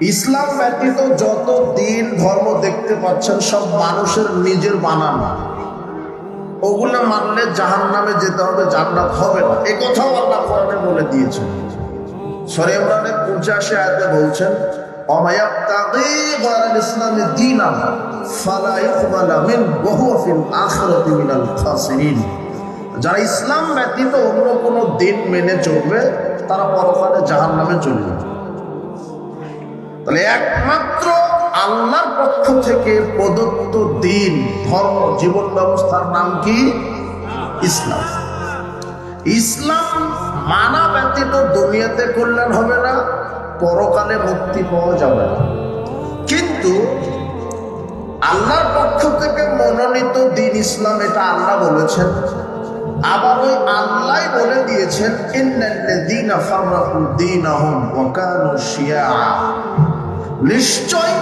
ইসলাম ব্যতীত যত দিন ধর্ম দেখতে পাচ্ছেন, সব মানুষের নিজের বানানো। ওগুলো মানলে জাহান নামে যেতে হবে, জান্নাত হবে না। এ কথাও আল্লাহ কোরআনে বলে দিয়েছেন। সরে ইমরানের পঞ্চাশে আয়াতে বলছেন, অমায়াবতাগি গায়রাল ইসলামি দীনান ফালা ইকবালা মিন হুয়া ফিল আখিরাতি মিনাল খাসিরিন। যারা ইসলাম ব্যতীত অন্য কোনো দিন মেনে চলবে, তারা পরকালে জাহান্নামে চলে যাবে। তাহলে একমাত্র আল্লাহর পক্ষ থেকে প্রদত্ত দিন, ধর্ম, জীবন ব্যবস্থার নাম কি? ইসলাম। ইসলাম মানা ব্যতীত দুনিয়াতে কল্যাণ হবে না, পরকালে মুক্তি পাওয়া যাবে না। কিন্তু আল্লাহর পক্ষ থেকে মনোনীত দিন ইসলাম, এটা আল্লাহ বলেছেন। আবার ওই আল্লাহ বলে দিয়েছেন, ইন্নাল্লাযীনা ফাররাকু দীনাহুম ওয়া কানু শিয়া নিশ্চয়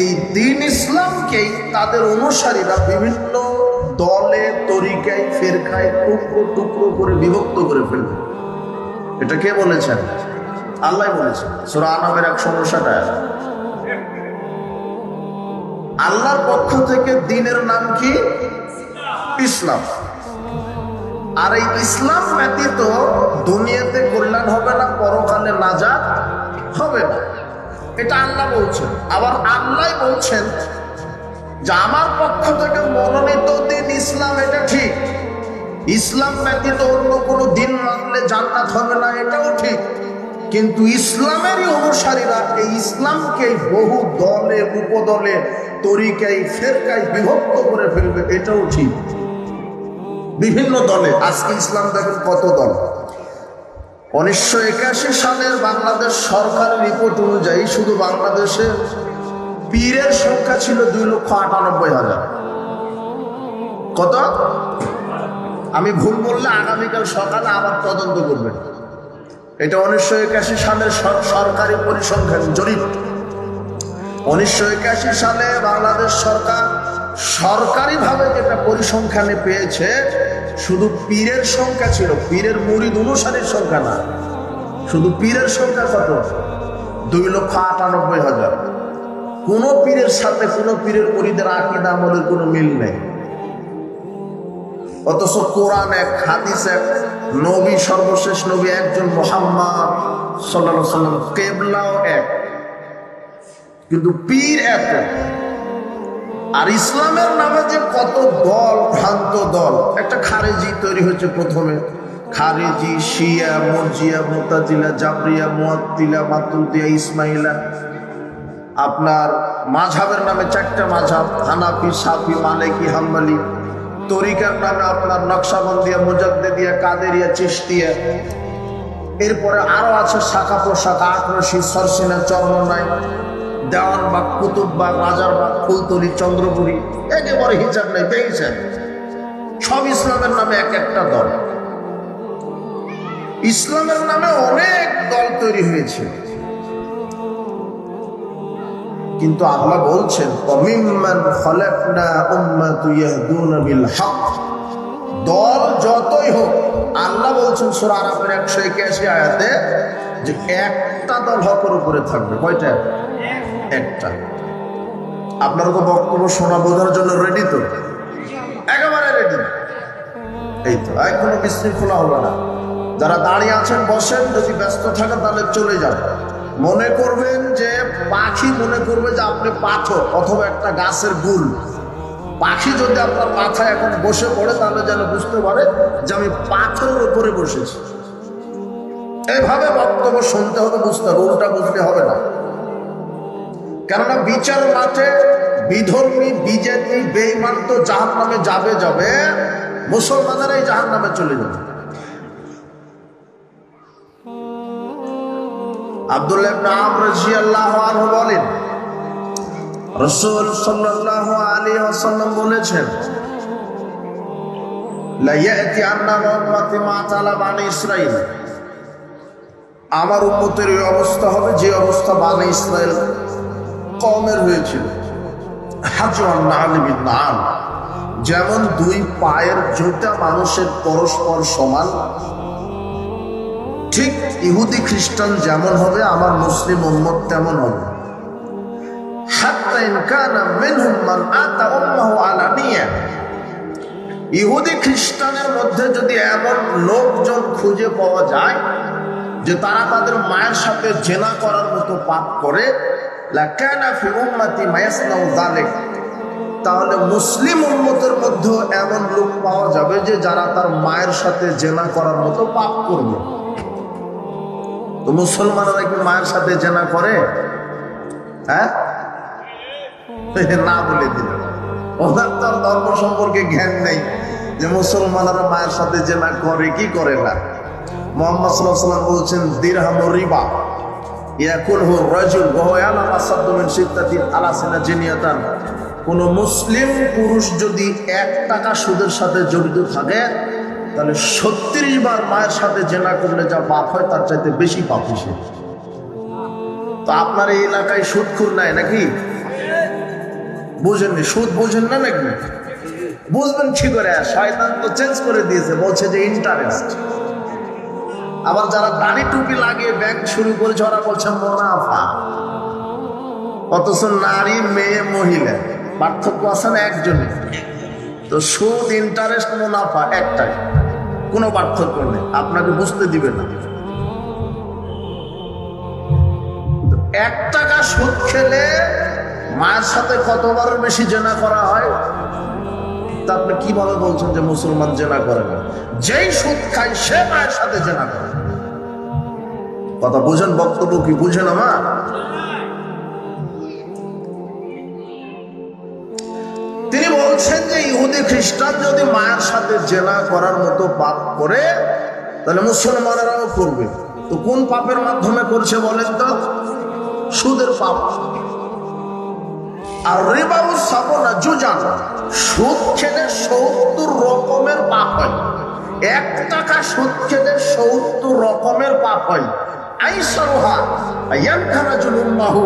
এই দিন ইসলামকেই তাদের অনুসারীরা বিভিন্ন দলে, তরিকায়, ফেরকায় টুকরো টুকরো করে বিভক্ত করে ফেলবে। এটা কে বলেছেন? আল্লাহ বলেছেন। সুরা আনামের উনষাট আল্লাহর পক্ষ থেকে দিনের নাম কি? ইসলাম। আর এই ইসলাম ব্যতীত দুনিয়াতে কল্যাণ হবে না, পরকালে নাজাত হবে না। এটা আল্লাহ বলছেন। আবার আল্লাহ বলছেন যে আমার পক্ষ থেকে মনোনীত দিন ইসলাম এটা ঠিক। ইসলাম ব্যতীত অন্য কোনো দিন মানলে জান্নাত হবে না, এটাও ঠিক। কিন্তু ইসলামেরই অনুসারীরা এই ইসলামকে বহু দলে, উপদলে, তরিকায়, ফেরকায় বিভক্ত করে ফেলবে, এটাও ঠিক। বিভিন্ন দলে, আজকে ইসলাম দেখেন কত দল। উনিশশো একাশি সালের বাংলাদেশ সরকারের রিপোর্ট অনুযায়ী শুধু বাংলাদেশে পীরের সংখ্যা ছিল দুই লক্ষ আটানব্বই হাজার। কত? আমি ভুল বললে আগামীকাল সকালে আবার তদন্ত করবেন এটা উনিশশো একাশি সালের সর- সরকারি পরিসংখ্যান জরিপ। উনিশশো একাশি সালে বাংলাদেশ সরকার সরকারিভাবে যেটা পরিসংখ্যানে পেয়েছে শুধু পীরের সংখ্যা ছিল, পীরের মুরিদ অনুসারীর সংখ্যা না। শুধু পীরের সংখ্যা কত? দুই লক্ষ আটানব্বই হাজার। কোনো পীরের সাথে কোনো পীরের মুরিদের আকিদা আমলের কোনো মিল নেই। অথচ কোরআন এক, হাদিস এক, নবী, সর্বশেষ নবী একজন মোহাম্মদ সাল্লাহ সাল্লাম কেবলাও এক। কিন্তু পীর এক। আর ইসলামের নামে যে কত দল, ভ্রান্ত দল, একটা খারেজি তৈরি হয়েছে প্রথমে। খারেজি, শিয়া, মর্জিয়া, মোতাজিলা, জাবরিয়া, মুয়াত্তিলা মাতুদিয়া ইসমাইলা। আপনার মাঝাবের নামে চারটা মাঝাব হানাফি, সাফি, মালিকি, হাম্বালি। তরিকার নামে আপনার নকশাবন্দিয়া, মুজাদ্দেদিয়া, কাদেরিয়া চিস্তিয়া এরপরে আরও আছে শাখা পোশাখা আক্রোশী সরসিনা চরমনাই দেওয়ানবাগ কুতুববাগ রাজারবাগ ফুলতলি, চন্দ্রপুরী, একেবারে হিসাব নেই, পেয়েছেন। সব ইসলামের নামে এক একটা দল। ইসলামের নামে অনেক দল তৈরি হয়েছে। কিন্তু আল্লাহ বলছেন, অমিম্মান খলাকনা উম্মাতু ইয়াহদুনা বিল হক দল যতই হোক, আল্লাহ বলছেন, সূরা আরাফের 181 আয়াতে যে একটা দল হকের উপরে থাকবে। কয়টা? একটা। আপনারা তো বক্তব্য শোনা বোঝার জন্য রেডি তো? একেবারে রেডি এই তো, আর কোনো বিশৃঙ্খলা হবে না। যারা দাঁড়িয়ে আছেন, বসেন, যদি ব্যস্ত থাকেন, তাহলে চলে যান। মনে করবেন যে, পাখি মনে করবে যে আপনি পাথর অথবা একটা গাছের গুল। পাখি যদি আপনার মাথায় এখন বসে পড়ে, তাহলে যেন বুঝতে পারে যে আমি পাথরের উপরে বসেছি। এইভাবে বক্তব্য শুনতে হবে বুঝতে হবে, উল্টা বুঝলে হবে না। কেননা বিচার মাঠে বিধর্মী, বিজেপি বেইমান তো জাহান নামে যাবে যাবে মুসলমানেরাই জাহান নামে চলে যাবে। আব্দুল্লাহ বলেন, রাসূল আলাইহি ওয়াসাল্লাম বলেছেন, লা ইয়াতি আন্না উম্মতি মা তালা ইসরাইল। আমার উম্মতের এই অবস্থা হবে, যে অবস্থা বানি ইসরাইল কমের হয়েছিল। যেমন দুই পায়ের জুতা মানুষের পরস্পর সমান, ঠিক ইহুদি খ্রিস্টান যেমন হবে, আমার মুসলিম উম্মত তেমন হবে। ইহুদি খ্রিস্টানের মধ্যে যদি এমন লোকজন খুঁজে পাওয়া যায় যে তারা তাদের মায়ের সাথে জেনা করার মতো পাপ করে তাহলে মুসলিম উম্মতের মধ্যে এমন লোক পাওয়া যাবে যে যারা তার মায়ের সাথে জেনা করার মতো পাপ করবে। তো মুসলমানরা কি মায়ের সাথে জেনা করে? হ্যাঁ? না বলে দিল। ওনার তো আর ধর্ম সম্পর্কে জ্ঞান নেই। যে মুসলমানরা মায়ের সাথে জেনা করে, কি করে না? কোন মুসলিম পুরুষ যদি এক টাকা সুদের সাথে জড়িত থাকে, তাহলে ছত্রিশ বার মায়ের সাথে জেনা করলে যা পাপ হয়, তার চাইতে বেশি পাপ সে তো আপনার এই এলাকায় সুদ সুদখুর নাই নাকি? বুঝেননি, সুদ বুঝেন না নাকি? বুঝবেন কি করে? শয়তান তো চেঞ্জ করে দিয়েছে, বলছে যে ইন্টারেস্ট আবার যারা দাড়ি টুপি লাগিয়ে ব্যাংক শুরু করেছে, ওরা বলছে, মোনাফা। অথচ নারী, মেয়ে, মহিলা, পার্থক্য আছে না একজনে তো সুদ ইন্টারেস্ট মুনাফা একটাই। কোনো পার্থক্য নেই। আপনাকে বুঝতে দিবে না। এক টাকা সুদ খেলে মায়ের সাথে কতবার বেশি জেনা করা হয়? তা আপনি কীভাবে বলছেন যে মুসলমান জেনা করে না? যেই সুদ খায়, সে মায়ের সাথে জেনা করে। কথা বুঝেন বক্তব্য কি? বুঝেন আমার? তিনি বলছেন যে ইহুদি, খ্রিস্টান যদি মায়ের সাথে জেনা করার মতো পাপ করে, তাহলে মুসলমানেরাও করবে। তো কোন পাপের মাধ্যমে করছে বলেন তো? সুদের পাপ। আর রেবাউ সাবনা জুজান, সুদ খেলে সত্তর রকমের পাপ হয়। এক টাকা সুদ খেলে সত্তর রকমের পাপ হয়। আইসারোহা ইয়ানখানা জুলুম্মাহু,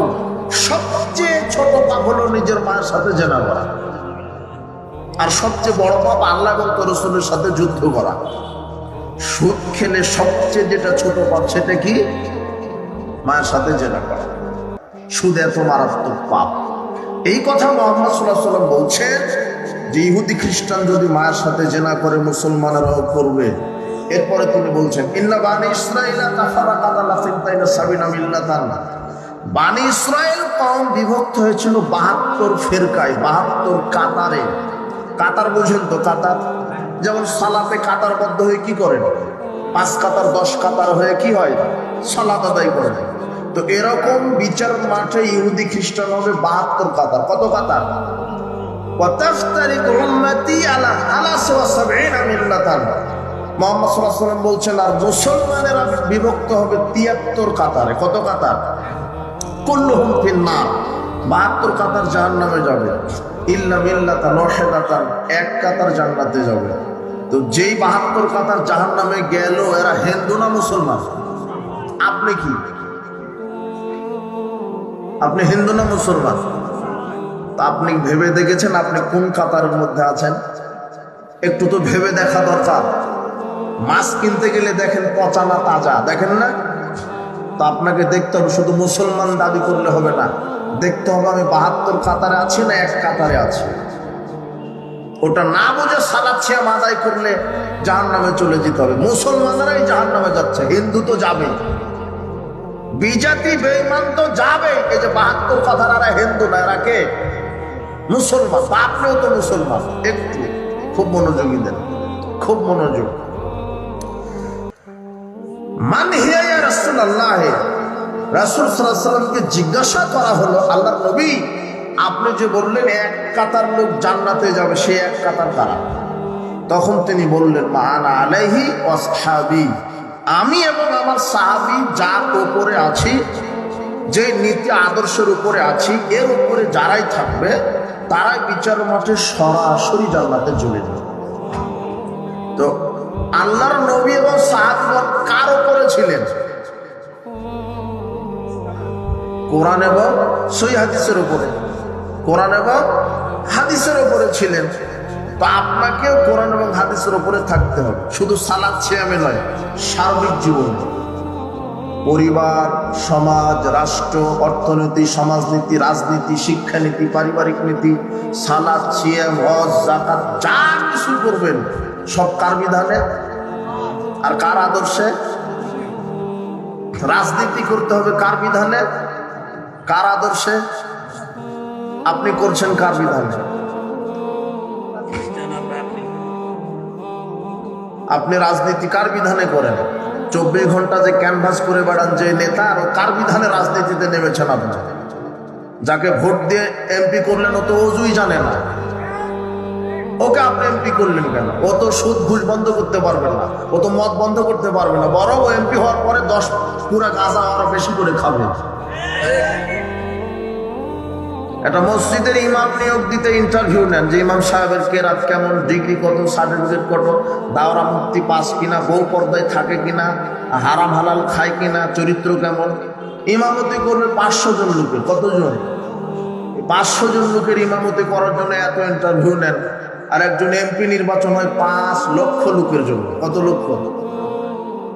সবচেয়ে ছোট পাপ হলো নিজের মায়ের সাথে জেনা করা। আর সবচেয়ে বড় পাপ আল্লাহ এবং রসুলের সাথে যুদ্ধ করা। সুদ খেলে সবচেয়ে যেটা ছোট পাপ সেটা কি? মায়ের সাথে জেনা করা। সুদ এত মারাত্মক পাপ। এই কথা মোহাম্মদ সাল্লাহ সাল্লাম বলছেন যে ইহুদি খ্রিস্টান যদি মায়ের সাথে জেনা করে, মুসলমানেরাও করবে। এরপরে তিনি বলছেন, ইন্না বানি ইসরাইলা তাফারা কাদালা ফিনতাইনা সাবিনা মিল্লাতান। বানি ইসরায়েল কম বিভক্ত হয়েছিল বাহাত্তর ফেরকায়, বাহাত্তর কাতারে। কাতার বোঝেন তো, কাতার? যেমন সালাতে কাতারবদ্ধ হয়ে কি করেন? পাঁচ কাতার, দশ কাতার হয়ে কি হয়? সালাত আদায় করেন। তো এরকম বিচার মাঠে ইহুদি খ্রিস্টান হবে বাহাত্তর কাতার। কত কাতার? মোহাম্মদ বলছেন, আর মুসলমানেরা বিভক্ত হবে তিয়াত্তর কাতারে। কত কাতার? কুল্লুহম ফিন্নার বাহাত্তর কাতার জাহান নামে যাবে। ইল্লা মিল্লাতা নশে কাতার এক কাতার জান্নাতে যাবে। তো যেই বাহাত্তর কাতার জাহান নামে গেল, এরা হিন্দু না মুসলমান? আপনি কি? আপনি হিন্দু না মুসলমান? তা আপনি ভেবে দেখেছেন আপনি কোন কাতারের মধ্যে আছেন? একটু তো ভেবে দেখা দরকার। মাছ কিনতে গেলে দেখেন পচা না তাজা, দেখেন না? তো আপনাকে দেখতে হবে, শুধু মুসলমান দাবি করলে হবে না। দেখতে হবে আমি বাহাত্তর কাতারে আছি না এক কাতারে আছি। ওটা না বুঝে সালাচ্ছি আদায় করলে জাহান নামে চলে যেতে হবে। মুসলমানরাই জাহান নামে যাচ্ছে, হিন্দু তো যাবে বিজাতি বেইমান তো যাবে। এই যে বাহাত্তর কথার আর হিন্দু না এরা কে? মুসলমান। আপনিও তো মুসলমান। একটু খুব মনোযোগী দেন খুব মনোযোগ। মান হিয়া রাসুল আল্লাহ রাসুল সাল্লামকে জিজ্ঞাসা করা হলো আল্লাহ নবী, আপনি যে বললেন এক কাতার লোক জান্নাতে যাবে, সে এক কাতার কারা? তখন তিনি বললেন মাহানা আলাইহি ওয়াসহাবি। আমি এবং আমার সাহাবি যার উপরে আছি, যে নীতি আদর্শের উপরে আছি, এর উপরে যারাই থাকবে, তারাই বিচার মাঠে সরাসরি জান্নাতে চলে যাবে। তো আল্লাহর নবী এবং সাহাবগণ কার উপরে ছিলেন? কোরআন এবং সই হাদিসের উপরে। কোরআন এবং হাদিসের উপরে ছিলেন। তো আপনাকেও কোরআন এবং হাদিসের উপরে থাকতে হবে। শুধু সালাদ ছিয়ামে নয়, সার্বিক জীবন। পরিবার, সমাজ, রাষ্ট্র, অর্থনীতি, সমাজনীতি, রাজনীতি, শিক্ষানীতি, পারিবারিক নীতি, সালাদ, সিয়াম, হজ জাকাত যা কিছু করবেন, সব কার বিধানে আর কার আদর্শে? রাজনীতি করতে হবে কার বিধানে? কার আদর্শে? আপনি করছেন কার বিধানে? আপনি রাজনীতি কার বিধানে করেন? চব্বিশ ঘণ্টা যে ক্যানভাস করে বেড়ান যে নেতা, আর কার বিধানে রাজনীতিতে নেমেছেন আপনি? যাকে ভোট দিয়ে এমপি করলেন, ও তো অজুই জানে না। ওকে আপনি এমপি করলেন কেন? ও তো সুদ ঘুষ বন্ধ করতে পারবে না। ও তো মদ বন্ধ করতে পারবে না। বরং ও এমপি হওয়ার পরে দশ পুরা গাঁজা আরও বেশি করে খাবে। একটা মসজিদের ইমাম নিয়োগ দিতে ইন্টারভিউ নেন, যে ইমাম সাহেবের কেরাত কেমন, ডিগ্রি কত সার্টিফিকেট কত, দাওরা মুক্তি পাস কিনা, বউ পর্দায় থাকে কিনা, হারাম হালাল খায় কিনা, চরিত্র কেমন। ইমামতি করবে পাঁচশো জন লোকের, কতজন? পাঁচশো জন লোকের ইমামতি করার জন্য এত ইন্টারভিউ নেন। আর একজন এমপি নির্বাচন হয় পাঁচ লক্ষ লোকের জন্য, কত লক্ষ?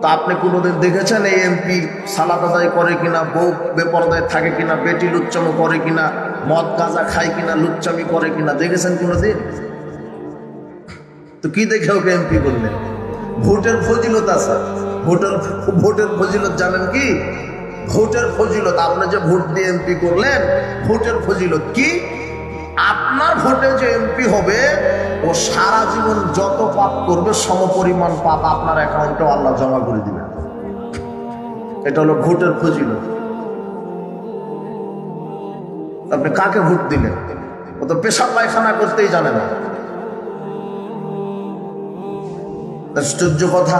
তা আপনি কোনোদিন দেখেছেন এই এমপি সালাদ আদায় করে কিনা, বউ বেপরদায় থাকে কিনা, বেটি লুচ্চামো করে কিনা, মদ গাঁজা খায় কিনা, লুচ্চামি করে কিনা, দেখেছেন কোনোদিন? তো কি দেখে ওকে এমপি বললেন? ভোটের ফজিলত আছে। ভোটের ভোটের ফজিলত জানেন কি? ভোটের ফজিলত, আপনি যে ভোট দিয়ে এমপি করলেন, ভোটের ফজিলত কি? আপনার ভোটে যে এমপি হবে, ও সারা জীবন যত পাপ করবে সমপরিমাণ পাপ আপনার অ্যাকাউন্টে আল্লাহ জমা করে দিবেন। এটা হলো ভোটের ফজিলত। আপনি কাকে ভোট দিলেন? ও তো পেশাব পায়খানা করতেই জানে না। আশ্চর্য কথা,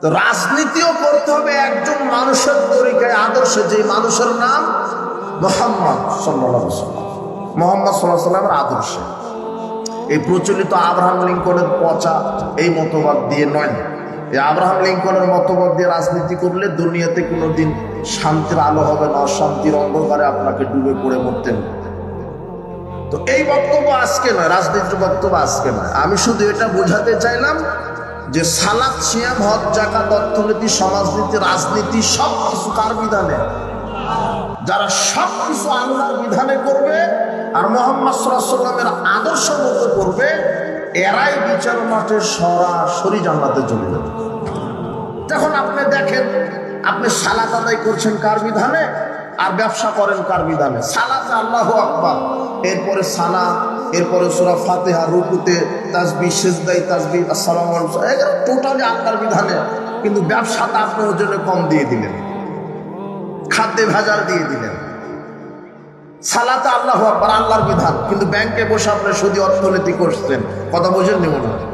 তো রাজনীতিও করতে হবে একজন মানুষের তরিকায়, আদর্শে যে মানুষের নাম মোহাম্মদ সাল্লাহ মোহাম্মদ সাল্লাহ সাল্লামের আদর্শে। এই প্রচলিত আব্রাহাম লিঙ্কনের পচা এই মতবাদ দিয়ে নয়। এই আব্রাহাম লিঙ্কনের মতবাদ দিয়ে রাজনীতি করলে দুনিয়াতে কোনোদিন শান্তির আলো হবে না, অশান্তির অন্ধকারে আপনাকে ডুবে পড়ে মরতে তো এই বক্তব্য আজকে নয়, রাজনীতির বক্তব্য আজকে নয়। আমি শুধু এটা বোঝাতে চাইলাম যে সালাদ সিয়াম, হজ জাকাত অর্থনীতি, সমাজনীতি, রাজনীতি সব কিছু কার বিধানে? যারা সব কিছু আল্লাহর বিধানে করবে আর মোহাম্মদ সাল্লামের আদর্শ মতো করবে এরাই বিচার মাঠে সরাসরি জান্নাতে চলে যাবে। যখন আপনি দেখেন, আপনি সালাত আদায় করছেন কার বিধানে আর ব্যবসা করেন কার বিধানে? সালাতে আল্লাহ আকবার। এরপরে সালা এরপরে সুরা ফাতেহা, রুকুতে তাজবি সেজদাই তাজবি আসসালাম এগুলো টোটালি আল্লাহর বিধানে। কিন্তু ব্যবসাটা আপনি ওজনে কম দিয়ে দিলেন। খাদ্যে ভেজাল দিয়ে দিলেন। সালাতে আল্লাহ আকবার, আল্লাহর বিধান। কিন্তু ব্যাংকে বসে আপনি সুদী অর্থনীতি করছেন। কথা বোঝেননি মনে হয়?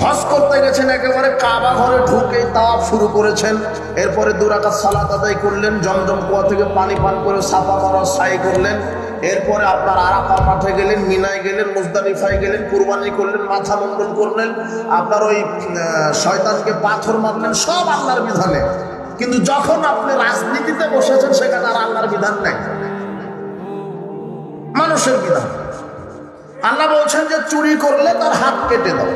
হজ করতে গেছেন একেবারে কাবা ঘরে ঢুকে তাওয়াফ শুরু করেছেন। এরপরে দুরাকাত সালাত আদায় করলেন, জমজম কুয়া থেকে পানি পান করে সাফা মারা সাই করলেন। এরপরে আপনার আরাফা মাঠে গেলেন, মিনায় গেলেন, মুজদালিফায় গেলেন, কুরবানি করলেন, মাথা মুন্ডন করলেন। আপনার ওই শয়তানকে পাথর মারলেন, সব আল্লাহর বিধানে। কিন্তু যখন আপনি রাজনীতিতে বসেছেন, সেখানে আর আল্লাহর বিধান নেই। মানুষের বিধান। আল্লাহ বলছেন যে চুরি করলে তার হাত কেটে দাও।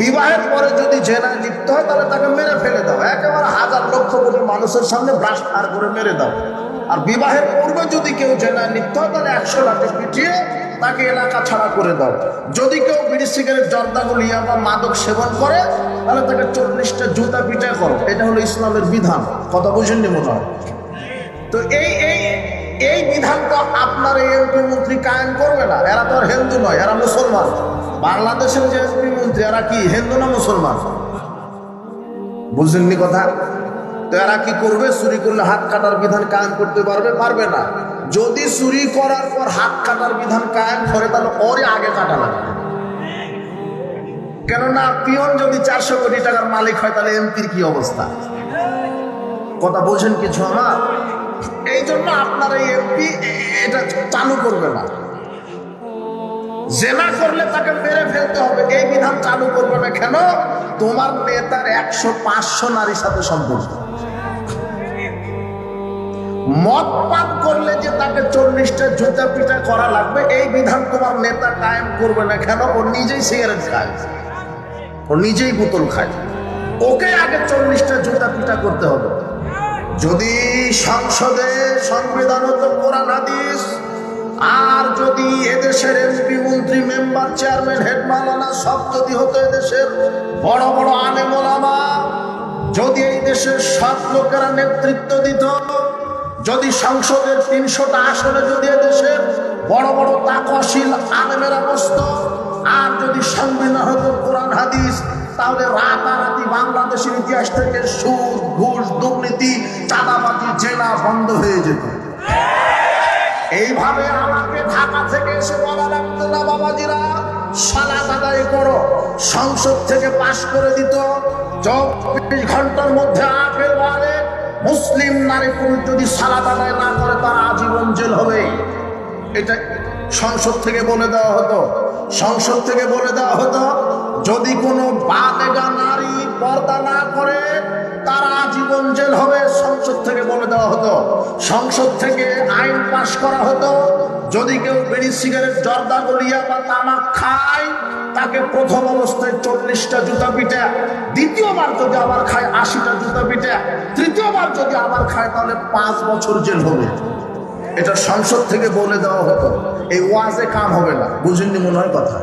বিবাহের পরে যদি জেনায় লিপ্ত হয়, তাহলে তাকে মেরে ফেলে দাও। একেবারে হাজার লক্ষ কোটি মানুষের সামনে ব্রাশ পার করে মেরে দাও। আর বিবাহের পূর্বে যদি কেউ জেনায় লিপ্ত হয়, তাহলে একশো লাঠি পিটিয়ে তাকে এলাকা ছাড়া করে দাও। যদি কেউ বিড়ি, সিগারেট, জর্দাগুল, ইয়া বা মাদক সেবন করে, তাহলে তাকে চল্লিশটা জুতা পিঠে করো। এটা হলো ইসলামের বিধান। কথা বুঝেননি মনে হয়? তো এই এই এই বিধান তো আপনার এই এমপি মন্ত্রী কায়েম করবে না। এরা তো আর হিন্দু নয়, এরা মুসলমান। বাংলাদেশের যে এমপি মন্ত্রী, এরা কি, হিন্দু না মুসলমান? বুঝলেননি কথা? তো এরা কি করবে? চুরি করলে হাত কাটার বিধান কায়েম করতে পারবে? পারবে না। যদি চুরি করার পর হাত কাটার বিধান কায়েম করে, তাহলে ওরই আগে কাটা লাগবে। কেননা পিয়ন যদি চারশো কোটি টাকার মালিক হয়, তাহলে এমপির কি অবস্থা? কথা বোঝেন কিছু আমার? এই জন্য আপনার এই এমপি এটা চালু করবে না। জেনা করলে তাকে মেরে ফেলতে হবে। এই বিধান চালু করবে না কেন? তোমার নেতার একশো, পাঁচশো নারীর সাথে সম্পর্ক। মদ পান করলে যে তাকে চল্লিশটা জুতা পিটা করা লাগবে, এই বিধান তোমার নেতা কায়েম করবে না কেন? ও নিজেই সিগারেট খায়। ও নিজেই বোতল খায়। ওকে আগে চল্লিশটা জুতা পিটা করতে হবে। যদি সংসদে সংবিধান কোরআন হাদিস, আর যদি এদেশের এমপি, মন্ত্রী, মেম্বার, চেয়ারম্যান, হেড মালানা সব যদি হতো এদেশের বড় বড় আনে মোলামা যদি এই দেশের সব লোকেরা নেতৃত্ব দিত, যদি সংসদের তিনশোটা আসনে যদি এদেশের বড় বড় তাকশীল আলেমেরা বসত, আর যদি সংবিধান হতো কোরআন হাদিস তাহলে রাতারাতি বাংলাদেশের ইতিহাস থেকে সুদ, ঘুষ, দুর্নীতি, চাঁদাবাজি জেলা বন্ধ হয়ে যেত। এইভাবে আমাকে ঢাকা থেকে এসে বলা লাগতো না বাবাজিরা সালাদ আদায় করো, সংসদ থেকে পাশ করে দিত। চব্বিশ ঘণ্টার মধ্যে আপেল বলে মুসলিম নারী পুরুষ যদি সালা আদায় না করে তারা আজীবন জেল হবে এটা সংসদ থেকে বলে দেওয়া হতো। সংসদ থেকে বলে দেওয়া হতো, যদি কোনো বালেগা নারী পর্দা না করে, তারা আজীবন জেল হবে, সংসদ থেকে বলে দেওয়া হতো। সংসদ থেকে আইন পাশ করা হতো, যদি কেউ বিড়ি, সিগারেট, জর্দা, গলিয়া বা তামাক খায়, তাকে প্রথম অবস্থায় চল্লিশটা জুতা পিঠা দ্বিতীয়বার যদি আবার খায়, আশিটা জুতা পিঠা তৃতীয়বার যদি আবার খায়, তাহলে পাঁচ বছর জেল হবে। এটা সংসদ থেকে বলে দেওয়া হতো। এই ওয়াজে কাম হবে না। বুঝেননি মনে হয় কথা?